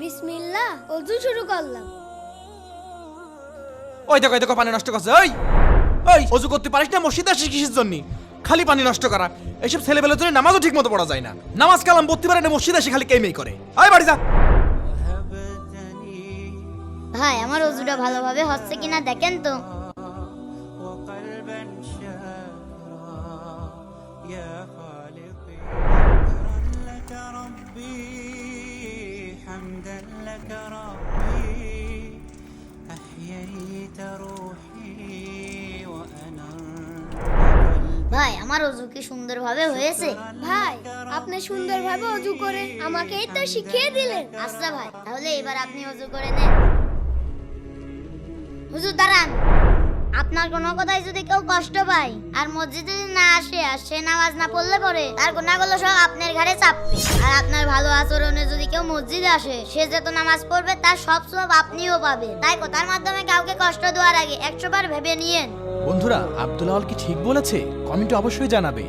বিসমিল্লাহ অজু শুরু করলাম ওই দেখো ওই দেখো পানি নষ্ট করছে ওই ওই অজু করতে পারিস না মসজিদে আসিস কিসের জন্য খালি পানি নষ্ট করা এইসব ছেলেবেলার জন্য নামাজও ঠিক মতো পড়া যায় না নামাজ কালাম পড়তে পারে না মসজিদে এসে খালি কেমেই করে আয় বাড়ি যা ভাই আমার অজুটা ভালোভাবে হচ্ছে কিনা দেখেন তো وقلبا شاكرا يا خالقي لك ربي حمدا لك ربي أحييت روحي وأنرت قلبي ভাই আমার অজু কি সুন্দরভাবে হয়েছে ভাই আপনি সুন্দরভাবে অজু করে আমাকেই তো শিখিয়ে দিলেন আচ্ছা ভাই তাহলে এবার আপনি অজু করে নেন হুজুর দাঁড়ান আপনার কোনো কথাই যদি কেউ কষ্ট পায় আর মসজিদে যদি না আসে আর সে নামাজ না পড়লে পরে, তার গোনাগুলো সব আপনার ঘাড়ে চাপবে। আর আপনার ভালো আচরণে যদি কেউ মসজিদে আসে, সে যত নামাজ পড়বে, তার সব সব আপনিও পাবে তাই কথার মাধ্যমে কাউকে কষ্ট দেওয়ার আগে একশো বার ভেবে নিয়েন। বন্ধুরা, আব্দুল কি ঠিক বলেছে? কমেন্টে অবশ্যই জানাবে।